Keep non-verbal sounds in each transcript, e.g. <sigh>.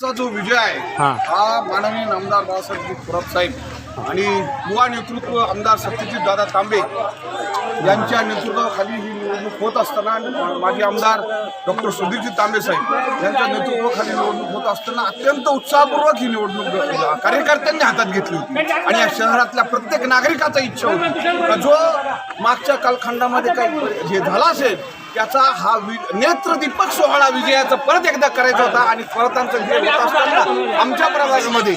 चा जो विजय आहे हा. हा माननीय आमदार बाळासाहेब थोरात साहेब आणि युवा नेतृत्व आमदार सत्यजित दादा तांबे यांच्या नेतृत्वाखाली ही निवडणूक होत असताना माजी आमदार डॉक्टर सुधीरजी तांबे साहेब यांच्या नेतृत्वाखाली निवडणूक होत असताना अत्यंत उत्साहपूर्वक ही निवडणूक कार्यकर्त्यांनी हातात घेतली होती. आणि या शहरातल्या प्रत्येक नागरिकाचा इच्छा होती. का जो मागच्या कालखंडामध्ये काही जे झाला असेल त्याचा हा वि नेत्रदीपक सोहळा विजयाचा परत एकदा करायचा होता आणि परतांचं विजय होत असताना आमच्या प्रभागामध्ये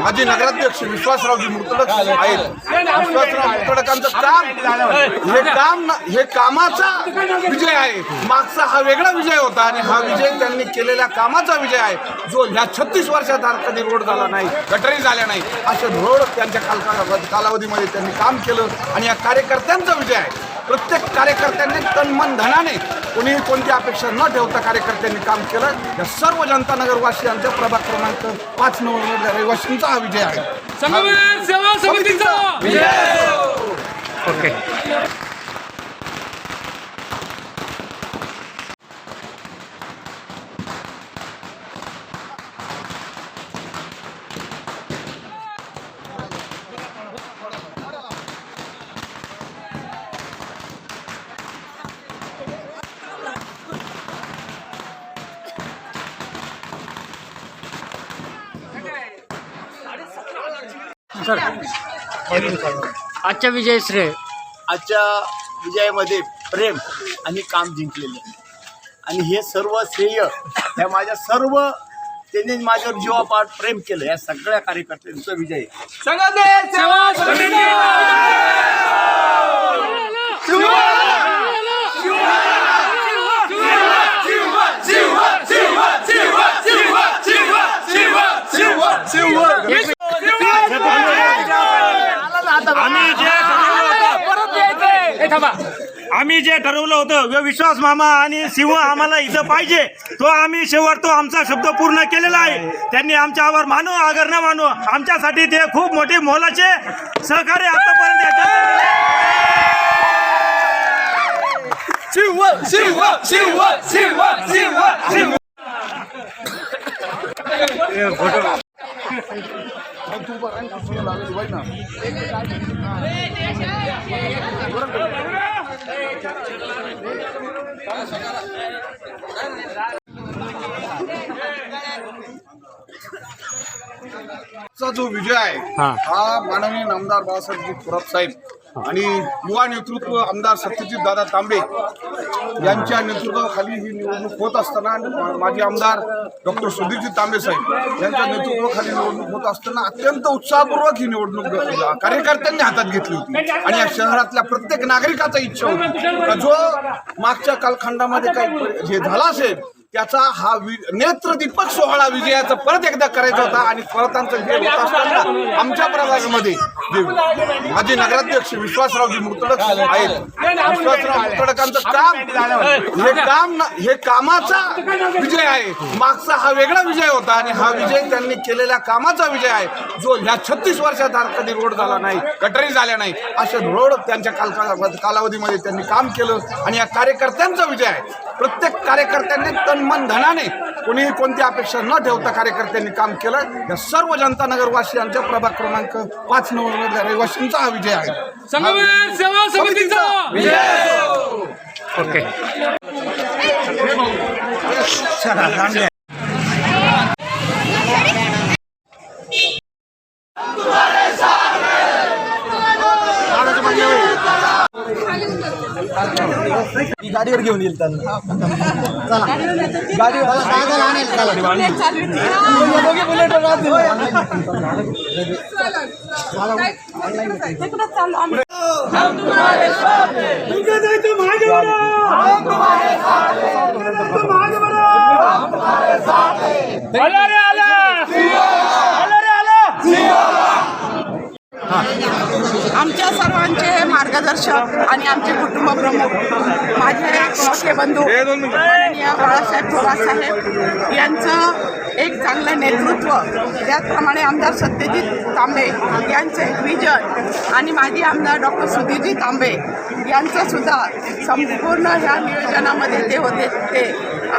माझे नगराध्यक्ष विश्वासरावजी मुर्तडक आहेत विश्वासराव मुर्तडकांचं काम हे काम हे कामाचा विजय आहे. मागचा हा वेगळा विजय होता आणि हा विजय त्यांनी केलेल्या कामाचा विजय आहे. जो ह्या छत्तीस वर्षात कधी रोड झाला नाही गटरी झाल्या नाही असे रोड त्यांच्या काल कालावधीमध्ये त्यांनी काम केलं आणि या कार्यकर्त्यांचा विजय आहे. प्रत्येक कार्यकर्त्यांनी तन मन धनाने कोणीही कोणती अपेक्षा न ठेवता कार्यकर्त्यांनी काम केलं. या सर्व जनता नगरवासियांच्या प्रभाग क्रमांक पाच नंबर रहिवासींचा हा विजय आहे. सर आजच्या विजय श्रेय. आजच्या विजयामध्ये प्रेम आणि काम जिंकलेले. आहे. आणि हे सर्व श्रेय ह्या माझ्या सर्व त्यांनी माझ्यावर जीवापाठ प्रेम केलं या सगळ्या कार्यकर्त्यांचा विजय आहे. संगमेर सेवा समिती आम्ही जे थांबा. आम्ही जे ठरवलं होतं व विश्वास मामा आणि शिव आम्हाला इथं पाहिजे. तो आम्ही शेवट तो आमचा शब्द पूर्ण केलेला आहे. त्यांनी आमच्यावर मानू अगर न मानू आमच्यासाठी ते खूप मोठे मोलाचे सहकार्य आतापर्यंत याच्यात शिव शिव शिव शिव शिव शिव चा जो विजय आहे हा. माननीय आमदार बाळासाहेब थोरात साहेब आणि युवा नेतृत्व आमदार सत्यजित दादा तांबे यांच्या नेतृत्वाखाली ही निवडणूक होत असताना माजी आमदार डॉक्टर सुधीरजी तांबे साहेब यांच्या नेतृत्वाखाली निवडणूक होत असताना अत्यंत उत्साहपूर्वक ही निवडणूक कार्यकर्त्यांनी हातात घेतली होती. आणि या शहरातल्या प्रत्येक नागरिकाचा इच्छा होती. जो मागच्या कालखंडामध्ये काही जे झाला असेल त्याचा हा नेत्र नेत्रदीपक सोहळा विजयाचा परत एकदा करायचा होता आणि परतांचं विजय होत असताना आमच्या प्रभागामध्ये माझे नगराध्यक्ष विश्वासरावजी मुर्तडक आहेत. विश्वासराव मुर्तडकांचं काम हे काम हे कामाचा विजय आहे. मागचा हा वेगळा विजय होता आणि हा विजय त्यांनी केलेल्या कामाचा विजय आहे. जो ह्या छत्तीस वर्षात कधी रोड झाला नाही गटरी झाल्या नाही असे रोड त्यांच्या काल कालावधीमध्ये त्यांनी काम केलं आणि या कार्यकर्त्यांचा विजय आहे. प्रत्येक कार्यकर्त्यांनी तन मन धनाने कोणीही कोणती अपेक्षा न ठेवता कार्यकर्त्यांनी काम केलं. या सर्व जनता नगरवासियांच्या प्रभाग क्रमांक पाच नंबर रहिवासींचा हा विजय आहे. <laughs> ती गाडीवर घेऊन येईल त्यांना. आला रे आला. आला रे आला. आमच्या सर्वांचे मार्गदर्शक आणि आमचे कुटुंब प्रमुख माझे मोठे बंधू माननीय बाळासाहेब थोरात साहेब यांचं एक चांगलं नेतृत्व त्याचप्रमाणे आमदार सत्यजित तांबे यांचं एक विजन आणि माजी आमदार डॉक्टर सुधीरजी तांबे यांचं सुद्धा संपूर्ण ह्या नियोजनामध्ये ते होते ते.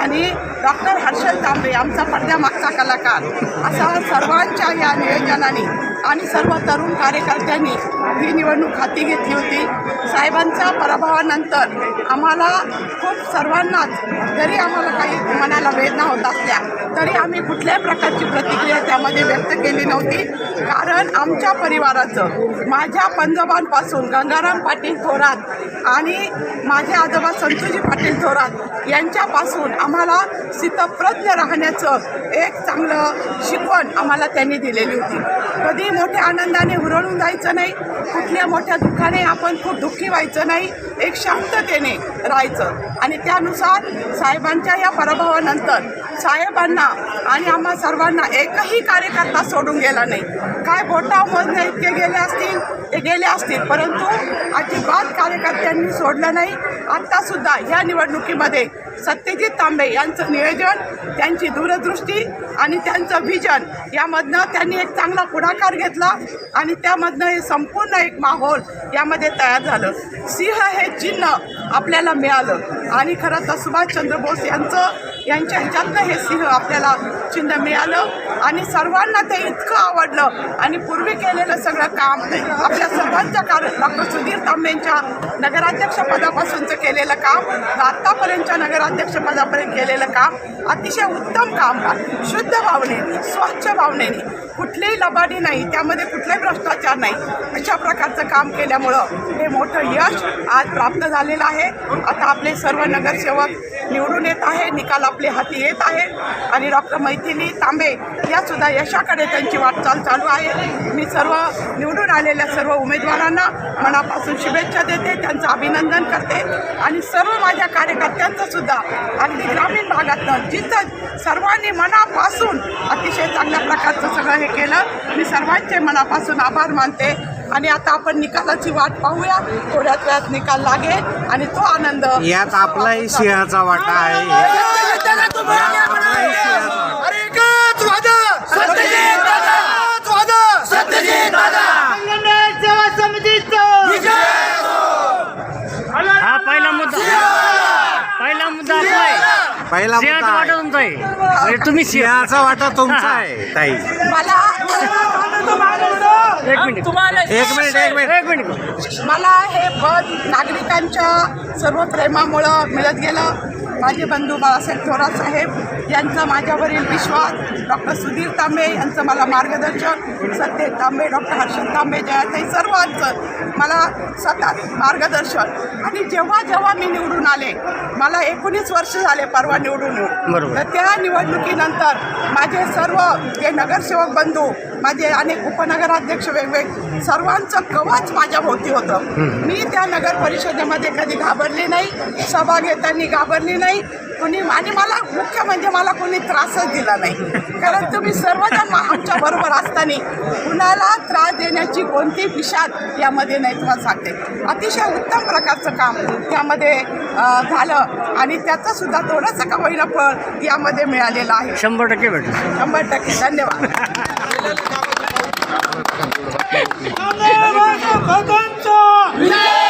आणि डॉक्टर हर्षल तांबे आमचा पडद्यामागचा कलाकार. असा सर्वांच्या या नियोजनाने आणि सर्व तरुण कार्यकर्त्यांनी ही निवडणूक हाती घेतली होती. साहेबांच्या पराभवानंतर आम्हाला खूप सर्वांनाच जरी आम्हाला काही मनाला वेदना होत असल्या तरी आम्ही कुठल्याही प्रकारची प्रतिक्रिया त्यामध्ये व्यक्त केली नव्हती. कारण आमच्या परिवाराचं माझ्या पंजोबांपासून गंगाराम पाटील थोरात आणि माझे आजोबा संतोजी पाटील थोरात यांच्यापासून आम्हाला सितप्रज्ञ राहण्याचं एक चांगलं शिकवण आम्हाला त्यांनी दिलेली होती. कधी मोठ्या आनंदाने हुरळून जायचं नाही. कुठल्या मोठ्या दुःखाने आपण खूप दुःखी व्हायचं नाही. एक शांततेने राहायचं. आणि त्यानुसार साहेबांच्या या पराभवानंतर साहेबांना आणि आम्हा सर्वांना एकही कार्यकर्ता सोडून गेला नाही. काय बोटा मोजण्या इतके गेले असतील? ते गेले असतील. परंतु अजिबात कार्यकर्त्यांनी सोडलं नाही. आत्तासुद्धा ह्या निवडणुकीमध्ये सत्यजित तांबे यांचं नियोजन त्यांची दूरदृष्टी आणि त्यांचं व्हिजन यामधनं त्यांनी एक चांगला पुढाकार घेतला आणि त्यामधनं हे संपूर्ण एक माहोल यामध्ये तयार झालं. सिंह हे चिन्ह आपल्याला मिळालं. आणि खरं तर सुभाषचंद्र बोस यांचं यांच्या ह्याच्यातनं हे सिंह आपल्याला चिन्ह मिळालं. आणि सर्वांना ते इतकं आवडलं. आणि पूर्वी केलेलं सगळं काम आपल्या सर्वांच्या कारण डॉक्टर सुधीर तांबेंच्या नगराध्यक्षपदापासूनचं केलेलं काम आत्तापर्यंतच्या नगराध्यक्षपदापर्यंत केलेलं काम अतिशय उत्तम काम शुद्ध भावनेने स्वच्छ भावनेने. कुठलीही लबाडी नाही. त्यामध्ये कुठलाही भ्रष्टाचार नाही. अशा प्रकारचं काम केल्यामुळं हे मोठं यश आज प्राप्त झालेलं आहे. आता आपले सर्व नगरसेवक निवडून येत आहे निकाल आपले हाती येत आहे. आणि डॉक्टर मैथिली तांबे यासुद्धा यशाकडे त्यांची वाटचाल चालू आहे. मी सर्व निवडून आलेल्या सर्व उमेदवारांना मनापासून शुभेच्छा देते त्यांचं अभिनंदन करते. आणि सर्व माझ्या कार्यकर्त्यांचं सुद्धा अगदी ग्रामीण भागातनं जिथं सर्वांनी मनापासून अतिशय चांगल्या प्रकारचं सगळं हे केलं मी सर्वांचे मनापासून आभार मानते. आणि आता आपण निकालाची वाट पाहूया. थोड्याच वेळात निकाल लागेल आणि तो आनंद यात आपलाही सिंहाचा वाटा आहे. हा पहिला मुद्दा. पहिला मुद्दा आपला आहे. पहिला सिंहाचा मुद्दा वाटा. तुमचा आहे. म्हणजे तुम्ही सिंह. सिंहाचा वाटा तुमचा आहे ताई. मला एक मिनिट. एक मिनिट एक मिनिट. एक मिनिट मला हे पद नागरिकांच्या सर्व प्रेमामुळं मिळत गेलं. माझे बंधू बाळासाहेब थोरात साहेब यांचा माझ्यावरील विश्वास डॉक्टर सुधीर तांबे यांचं मला मार्गदर्शन सत्य तांबे डॉक्टर हर्षद तांबे जयाताई सर्वांचं मला सतत मार्गदर्शन. आणि जेव्हा जेव्हा मी निवडून आले मला एकोणीस वर्ष झाले परवा निवडून येऊन. तर त्या निवडणुकीनंतर माझे सर्व जे नगरसेवक बंधू माझे अनेक उपनगराध्यक्ष वेगवेगळे सर्वांचं कवच माझ्या भोवती होतं. मी त्या नगर परिषदेमध्ये कधी घाबरले नाही सभा घेताना घाबरली नाही कोणी आणि मला मुख्य म्हणजे मला कोणी त्रासच दिला नाही. कारण तुम्ही सर्वजण आमच्या बरोबर असताना कुणाला त्रास देण्याची कोणती विषाद यामध्ये नाही तुम्हाला सांगते. अतिशय उत्तम प्रकारचं काम त्यामध्ये झालं आणि त्याचं सुद्धा थोडंसं का होईना फळ यामध्ये मिळालेलं आहे. शंभर टक्के भेटलं. शंभर टक्के. धन्यवाद. <laughs> विजय